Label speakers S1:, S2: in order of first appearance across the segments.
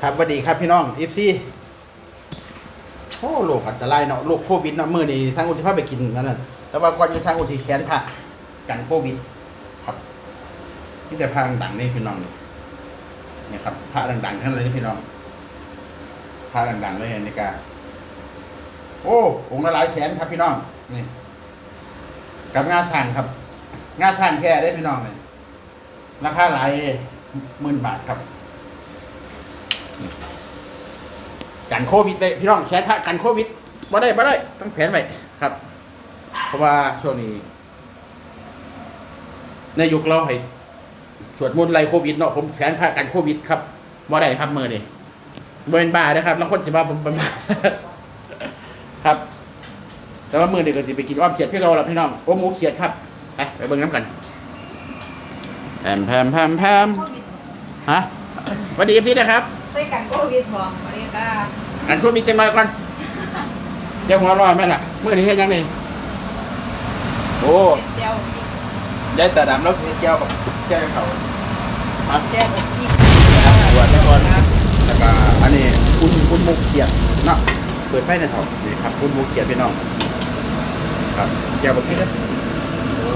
S1: ครับสวัสดีครับพี่น้องอีฟซีโอ้โลกอันตรายเนาะโรคโควิดเนาะมื้อนี้สร้างอุทิภาพไปกินนั่นน่ะแต่ว่าก่อนจะสร้างอุทิแขนพระกันโควิด ครับนี่แต่พระดังๆนี่พี่น้องนี่นี่ครับพระดังๆทั้งนั้นเลยนี่พี่น้องพระดังๆเลยในกาโอ้องค์ละหลายแสนครับพี่น้องนี่กับงาสร้างครับ งาสร้างแค่ได้พี่น้องเลยราคาหลายหมื่นบาทครับ กันโควิดไปพี่น้องแชร์พระกันโควิดบ่ได้บ่ได้ต้องแผนไว้ครับ เพราะว่าช่วงนี้ในยุคเราให้สวดมนต์ไล่โควิดเนาะผมแผนพระกันโควิด ครับบ่ได้ครับมือนี่บ่เป็นบ้านะครับแล้วคนสิว่าผมเป็นบ้าครับ แต่ว่ามือนี่ก็สิไปกินอ้อมเขียดพี่เราละพี่น้องโอ้หมูเขียดครับไปไปเบิ่งน้ำกันแพมแพมแพมแพมฮะสวัสดีพี่นะครับ
S2: ใส่กันโควิดบอกมาเรียกว่า
S1: อันช่วยมีจังหน่อยก่อนเจ้าหัวเร้อนไหมล่ะเมื่อนี้เฮ็ดยังไงโอ้
S2: เป็นเจียวพริก
S1: ยายตาดำแล้วเจ้ากับแก้เขาครับ
S2: เจียวพริก
S1: หัวแล้วก่อนแล้วก็อันนี้คุณคุณมุกเขียดเนาะเปิดไฟในอยเถอะนี่ครับคุณมุกเขียดพี่น้องครับแก้วบะพริกนะโอ้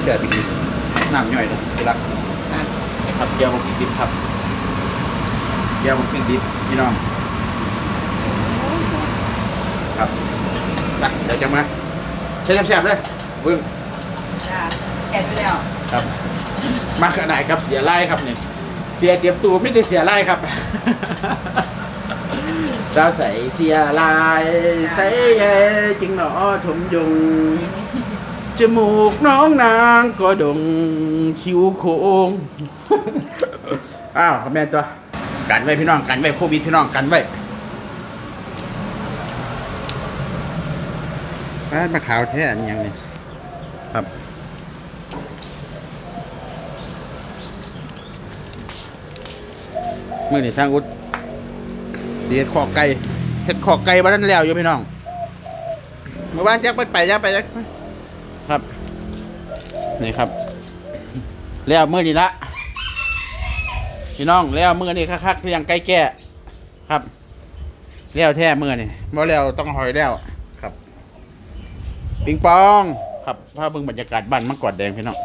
S1: เสียดีน้ำย่อยนะที่รัก อะนี่ครับแก้วบะพริกดิบครับ แก้วบะพริกดิบพี่น้องครับไปเดี๋ยวจะมาใช้แซ่บๆเลยเบิ้ง
S2: จ้าแกะไปแล้ว
S1: ครับมาขนาดครับเสียไล่ครับเนี่ยเสียเตรียมตัวไม่ได้เสียไล่ครับ เราใส่เสียลายใส่แย่จริงหนอชมยงจมูกน้องนางก็ดงคิ้วโค้ง อ้าวครับแม่ตัว กันไว้พี่น้องกันไว้โควิดพี่น้องกันไว้ร้านมะขาวแท้อันยังนี่ครับมื่อนี่สร้างอุดเสียขอกไก่เห็ดขอกไก่บ้านแล้วอยู่พี่น้องเมื่อวานแจ็คไปไปแยักไปยักครับ นี่ครับ แล้วเมื่อนี้ละ พี่น้องแล้วมื่อนี้คักๆที่ยังไก่แก่ครับแล้วแท้มื่อนี่บ่แล้วต้องหอยแล้วครับ ปิงปอง ครับภาพเบิ่งบรรยากาศบ้านมังกรแดงพี่น้อง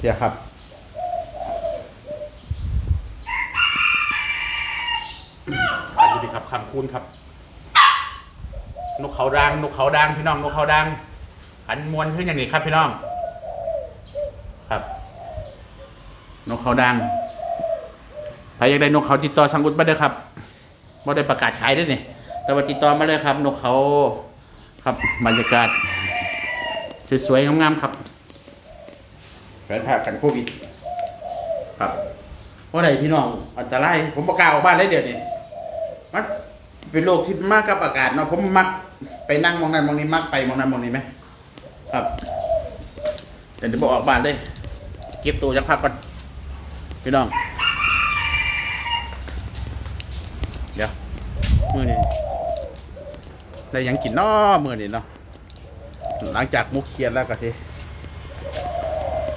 S1: เดี๋ยวครับอันนี้เป็นครับคำคูณครับ นกเขาดังนกเขาดังพี่น้องนกเขาดังขันมวนขึ้นอย่างนี้ครับพี่น้อง ครับ นกเขาดังใครอยากได้นกเขาติดต่อสังกุฎมาเด้อครับบ่ได้ประกาศขายด้วยนี่แต่ว่าติดต่อมาเลยครับ นกเขาครับบรรยากาศสวยๆงามๆครับแผนผ่ากันโควิดครับเพราะใดพี่น้องอันตรายผมประกล้าศออกบ้านเลยเดี๋ยวนี้มันเป็นโรคที่มากกับอากาศเนาะผมมักไปนั่งมองนั้นมองนี้มักไปมองนั้นมองนี้ไหมครับเดี๋ยวจะบอกออกบ้านเลยเก็บตัวจักพักก่อน พี่น้อง เดี๋ยวมือนี้ได้ยังกินนาะมือนี้เนาะหลังจากมุกเคียนแล้วก็ที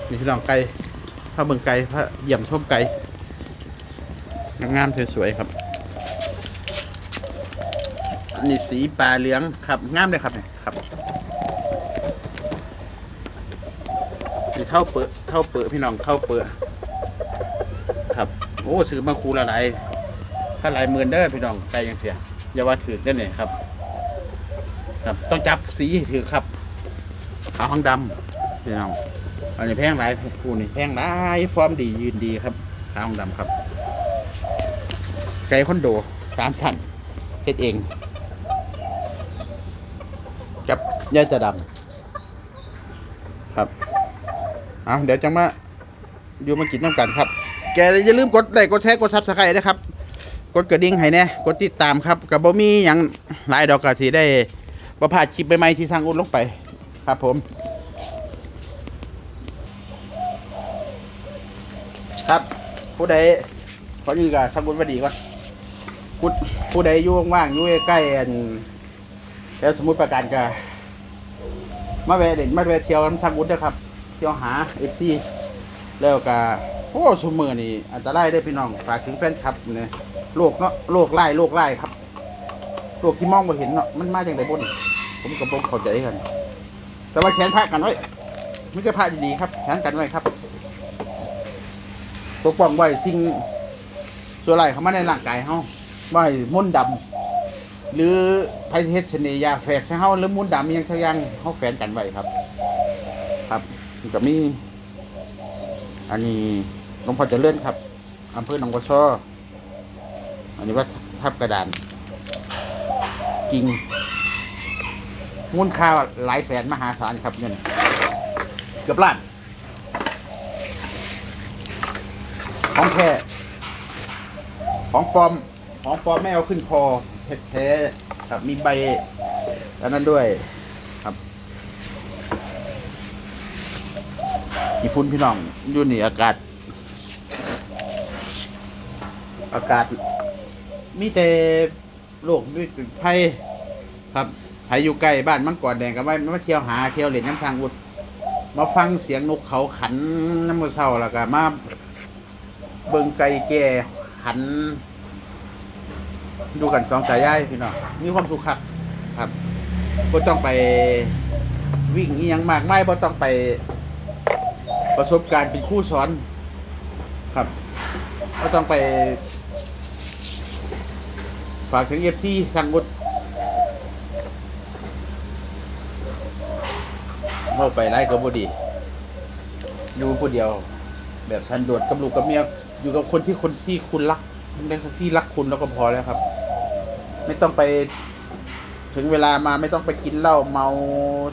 S1: นี่พี่น้องไก่พระเบิงไก่พระเยี่ยมชมไก่งามสวยๆครับนี่สีปลาเหลืองครับงามเลยครับเนี่ยครับนี่เท่าเปิดเท่าเปิดพี่น้องเท่าเปิดครับ โอ้ซื้อมาคูละหลายถ้าหลายหมื่นเด้อพี่น้องใจยังเสียอย่าว่าถือได้เนี่ยครับ ครับ ต้องจับสีถือครับขาวห้องดำพี่น้องอันนี้แพงหลายคูนี่แพงหลายฟอร์มดียืนดีครับขาวห้องดำครับไก่คอนโดสามสั่นเฮ็ดเองกับยาจะดำครับเอาเดี๋ยวจะมาอยู่มากินน้ำกันครับ แกอย่าลืมกดไลค์กดแชร์กดซับสไครต์นะครับ กดกระดิ่งให้แน่กดติดตามครับกับบ่มีอย่างหลายดอกกะที่ได้ประพาดคลิปใหม่ๆที่ทางอุ่นลงไปครับผม ครับผู้ใดขอยืนกับทางอุ่นวัดีก่อนผู้ผู้ใดอยู่ว่างๆอยู่ใกล้ๆอันแล้วสมมุติประการก็มาแวะเด่นมาแวะเที่ยวน้ำทางบุญนะครับ เที่ยวหาเอฟซีแล้วก็ โอ้สมือนี่อันตรายได้พี่น้องฝากถึงแฟนคลับเนี่ยโรคเนาะโรคไล่โรคไล่ครับโรคที่มองไม่เห็นเนาะมันมาจากไหนบนผมกับผมเข้าใจกันแต่ว่าแขนพระกันไว้ไม่ใช่พระดีๆครับแขนกันไว้ครับปกป้องไว้สิ่งตัวนไรเขามาในร่างกายเฮาไว้มนต์ดำหรือไพเทศเสน่ยาแฝกใช่เฮาหรือมนต์ดำยังทั้งอยังเฮาแฝนกันไว้ครับ ครับมันก็มีอันนี้ หลวงพ่อจะเลื่อนครับอำเภอหนองบัวซ้ออันนี้ว่าทับกระดานกิ่งมูลค่าหลายแสนมหาศาลครับเงินเกือบล้านของแท้ของปลอมของปลอมไม่เอาขึ้นคอแท้ๆครับมีใบอันนั้นด้วยครับขี้ฝุ่นพี่น้องอยู่นี่อากาศ อากาศมีแต่โรคมีแต่ภัยครับใครอยู่ใกล้บ้านมังกรแดงก็ไม่มาเที่ยวหาเที่ยวเล่นน้ำทางอุด มาฟังเสียงนกเขาขันน้ำมือเศร้าแล้วก็มาเบิ่งไก่แก่ขัน ดูกันสองสายย่ายพี่น้องมีความสุขครับครับบ่ต้องไปวิ่งอีหยังมากไม่บ่ต้องไปประสบการณ์เป็นคู่สอนครับบ่ต้องไป ฝากถึงเอฟซีสั่งบุดเข้าไปไล่กับบดี อยู่ผู้เดียว แบบสันโดษกับลูกกับเมียอยู่กับคนที่คนที่คุณรักในคนที่รักคุณแล้วก็พอแล้วครับ ไม่ต้องไปถึงเวลามาไม่ต้องไปกินเหล้าเมา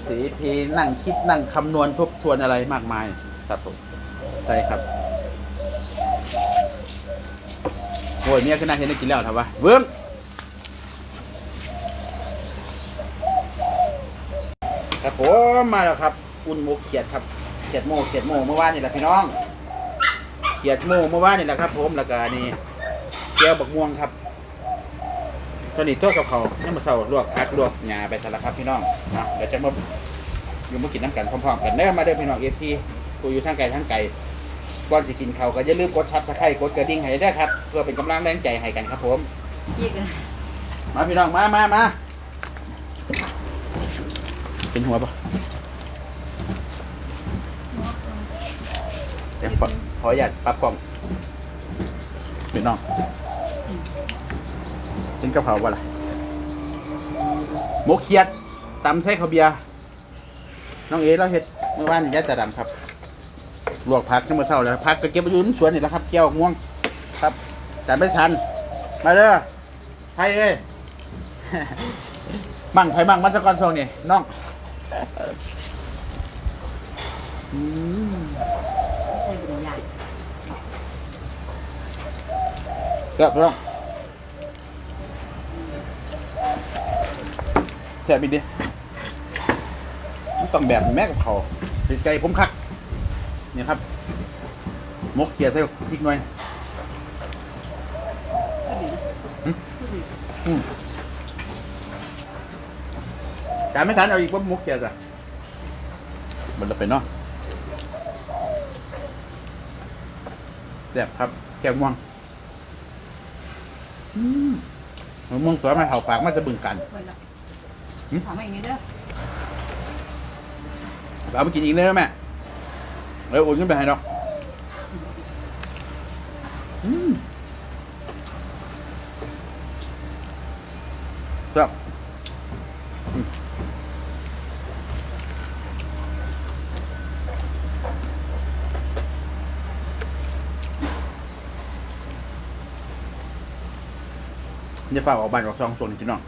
S1: เสเพนั่งคิดนั่งคำนวณทบทวนอะไรมากมายครับผมใช่ครับโอ้ยเมียขึ้นน่าเห็นได้กินแล้วทำวะเบิ้ง ครับ ผมมาแล้วครับ อุ่นหมูเขียดครับ เขียดโมเขียดโมเมื่อวานนี่แหละพี่น้อง เขียดโมเมื่อวานนี่แหละครับ ผมแล้วก็อันนี่เกี๊ยวบักม่วงครับตอนนี้โต๊ะกับเขาวนี่มาเศร้าลวกพักลวกหญ้าไปซะแล้วครับพี่น้องนะเดี๋ยวจะมาอยู่มากินน้ำกันพร้อมๆกันเด้อมาเด้อพี่น้องเอฟซีกูอยู่ทั้งไก่ทั้งไก่ก่อนสิกินเขาวก็อย่าลืมกดซับสไครต์กดกระดิ่งให้ด้วยครับ เพื่อเป็นกำลังแรงใจให้กันครับผม
S2: จิกนะ
S1: มาพี่น้องมามามา เป็นหัวปะเดี๋ยวขอขออนุญาตปรับกล่องพี่น้องกินกะเพราปะล่ะหมกเขียดตำไส้ข้าวเบียร์น้องเอ๋เราเฮ็ดเมื่อวานนี่ยายตาดำครับ ลวกผักนี่เมื่อเช้าแล้วผักก็เก็บไว้อยู่ในสวนนี่แหละครับแก้วง่วงครับแต่ไม่ชัน มาเด้อไทยเอ้ย มั่งไผมั่งมันสะกอนโซงนี่น้อง อืม
S2: ใส่เป็นใหญ่
S1: แซ่บน้องแซ่บอีกดิมันต้องแบบแม่กับเขาใจผมคักเนี่ยครับมกเกียร์ใส่พริกหน่อย อืม การไม่ทันเอาอีกว่ามกเกียร์จ้ะมันจะเป็นเนาะแซ่บครับแกงม่วงอืมมะม่วงสวยมาเผาฝากมาจะบึงกัน
S2: เปิดละ
S1: หืม
S2: ถามมาอย่างนี้เด้อ
S1: เอาไปกินอีกเลยนะแม่เดี๋ยวอุ่นขึ้นไปให้ดอกอืมครับอืม จะฝากออกบ้านออกซองส่วนพี่น้อง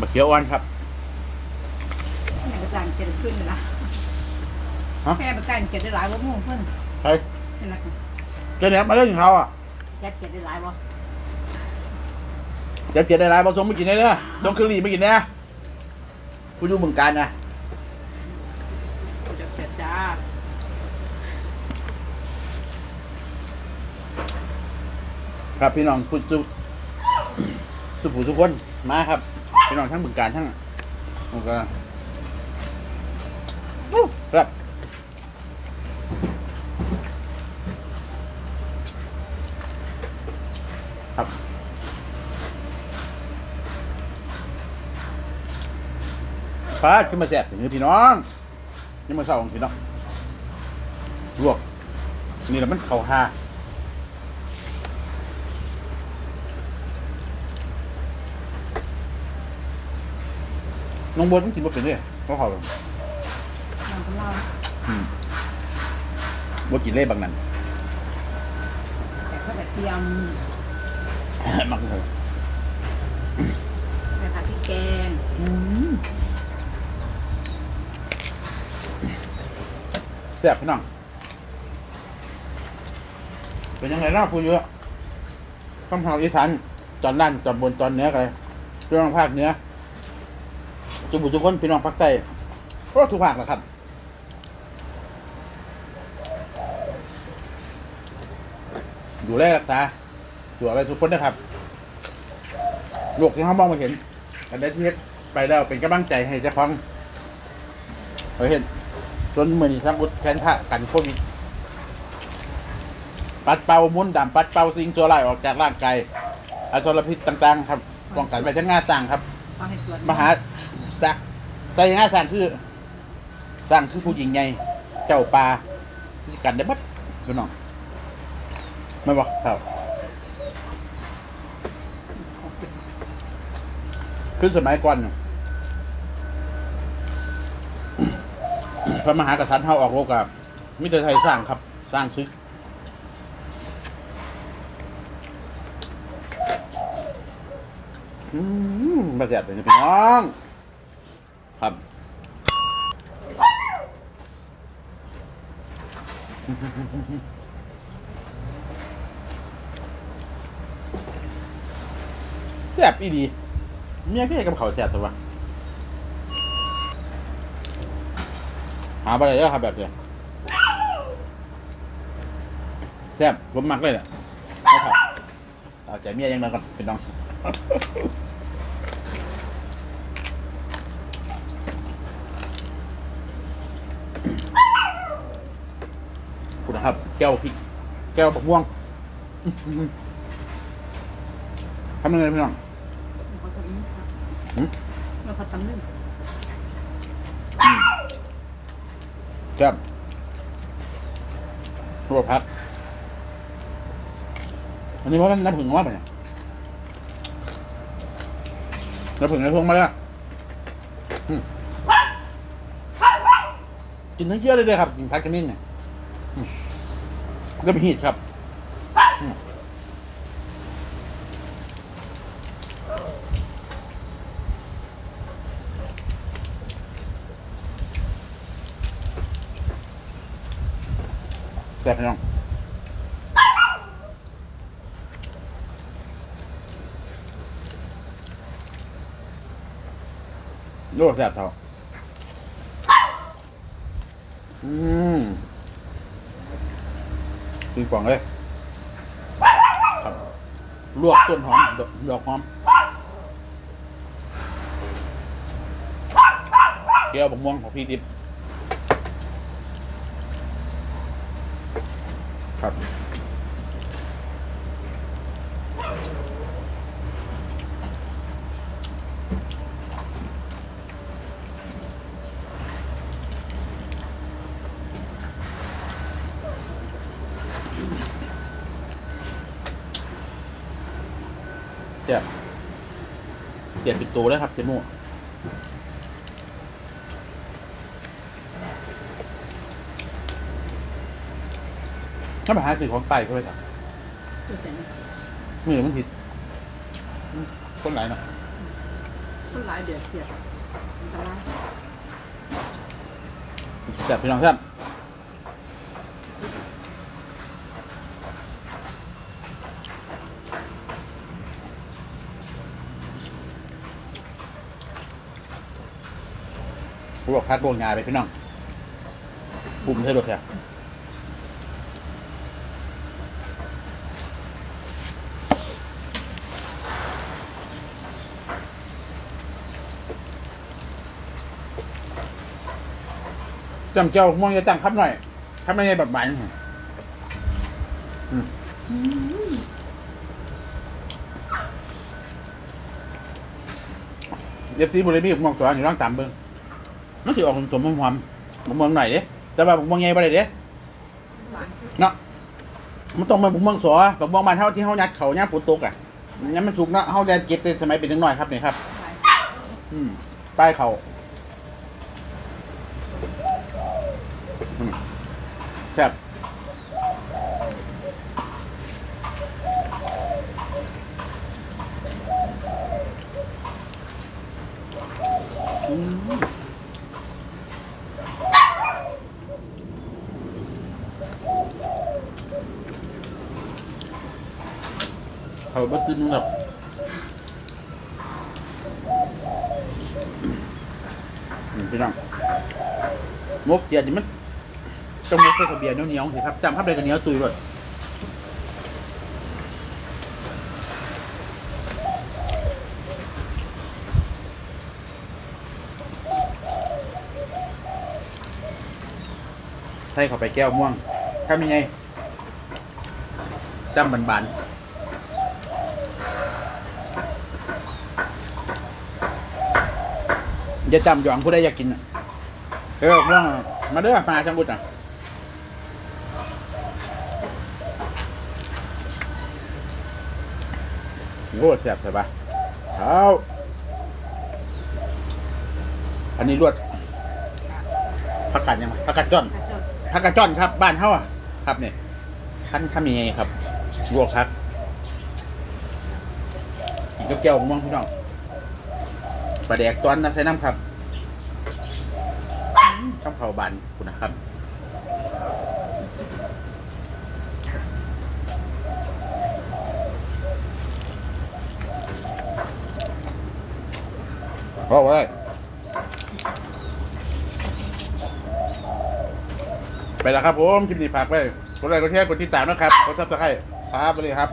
S1: มะเขืออ่อนครับ
S2: แม่ประกันเจ็ดขึ้นเลยนะ
S1: ฮะ
S2: แม่ประกันเจ็ดได้หลายว่ามู่เพื่อน
S1: ใคร
S2: เป็นไรกัน
S1: เจ๊เนี่ยมาเรื่องเขาอะ
S2: แจ็คเจ็ดได้หลายบ่
S1: เจ๊เจ๊ได้ไรผสมไม่กินได้เลยต้องคือรีไม่กินเนี่ยกูอยู่เมืองการไง
S2: เจ้า
S1: ครับพี่น้องผู้สุสุผู้ทุกคนมาครับ พี่น้องทั้งเมืองการทั้งโอเคครับครับป้าขึ้นมาแสบถึงพี่น้อง นี่มาเศร้าของสิเนาะลวกนี่แหละมันเขาห้าน้องบนมันกินบ่เป็นเลยเขาเขา
S2: นอนกับเรา
S1: อืมบ่กินเลยบางนั้น
S2: แต่ก็แบบเตรียม
S1: มักเลย
S2: ไปผัดพริกแกง
S1: แซ่บพี่น้อง เป็นยังไงเนาะผู้เยอะคำหอกอีสานตอนล่างตอนบนตอนเหนือกันเรื่องภาคเหนือจุบุทุกคนพี่น้องภาคใต้ก็ทุกภาคแหละครับดูแลรักษาดูอะไรทุกคนนะครับโลกที่เขามองมาเห็นอันใดที่เฮ็ดไปแล้วเป็นกำลังใจให้เจ้าของเราเห็น จนเหมือนสักอุดแขนพระกันโควิดปัดเป่ามุนต์ดำปัดเป่าสิ่งชั่วร้ายออกจากร่างกายอสรพิษต่างๆ ครับป้องกันไว้ทั้งงานสร้างครับ
S2: เอาให้สวน
S1: มหาสักใจงานสร้างคือสร้างคือผู้หญิงใหญ่เจ้าป่าที่กันได้บัดพี่น้องไม่บอกครับคือสมัยก่อนน่ะ ระมหากษัตริย์เฮาออกโลกอะมิตรไทยสร้างครับ สร้างซึกอืมมาเสียบเลยนะพี่น้อง ครับแซ่บอีดี เมียก็อยังกับเขาแซ่บสิวะาไปเลยเด้อครับแบบเนี้ยแซ่บผมมักเลยแหละเอาครับเอาใจเมียยังไงก่อนพี่น้องคุณนะครับ แก้วพริก แก้วบักม่วงอื้อหือทำยังไงพี่น้อง
S2: เขาทำนึ่ง
S1: หืม
S2: แล้วเขาทำนึ่ง
S1: แก้มรัวพัก อันนี้ว่ามันน้ำผึ้งว่าปะเนี่ยน้ำผึ้งในพวงมาแล้วอืมกินทั้งเยอะเลยเลยครับกินพักกันนิดเนี่ยก็มีหิดครับ อืมแต่พี่น้องโอ้แซ่บเท่าอืมตีกล่องเลยครับลวกต้นหอมดอกดอกหอมแก้วบกม่วงของพี่ดิบครับ เสียบเสียบปิดตัวแล้วครับเสียโม่ถ้ามาหาสื่อของไตเขาไปครับ
S2: คือแต่
S1: มือมันผิดอืมคนไหนเนาะ
S2: ต้นหลายเดือดเสียบอันตราย
S1: แซ่บพี่น้องแซ่บ ผมบอกคัดโบงงาไปพี่น้องปุ่มเท่รถแท้จำเจ้าม่วงจะจังครับหน่อยครับหน่อยแบบบานอืมเอฟซีบุรีมีม่วงสวนอยู่ร่างต่ำเบิ้ง มันสิออกสมๆหอมๆม่วงหน่อยเด้แต่ว่าม่วงใหญ่บ่ได้เด้
S2: หวาน
S1: เนาะมันต้องมาบุกเมืองสอแบบมองมันเท่าที่เฮายัดเขาย่าฝนตกอะยังมันสุกเนาะเฮาจะเก็บแต่สมัยเป็นน้อยครับนี่ครับ
S2: หวาน
S1: อืมป้ายเขาอืมแซ่บ เขาบ่ตื่นหรอกพี่น้องมกเจียดนี่มันต้องมกใส่กระเบียร์เหนียวๆสิครับจำครับเลยกระเหนียวตุยเลยใส่เข้าไปแก้วม่วงทำยังไงจำบานๆ อย่าจำหยองผู้ใดอยากกินน่ะเออม่วงมาเด้อมาจังบุตรอะโอ้แซ่บใช่ปะเอาอันนี้รวดผักกาดยังไงผักกาดจ้อน
S2: กระจก
S1: ผักกาดจ้อนครับ บ้านเฮาอะครับเนี่ยขั้นทำยังไงครับลวกครับอีกกับแก้วม่วงพี่น้อง ปลาแดกตอนนะใส่น้ำครับข้าวเผาบานคุณนะครับพอไว้ไปแล้วครับผมคลิปนี้ฝากไว้กดไลค์กดแชร์กดติดตามนะครับกดซับสไครต์ครับไปเลยครับ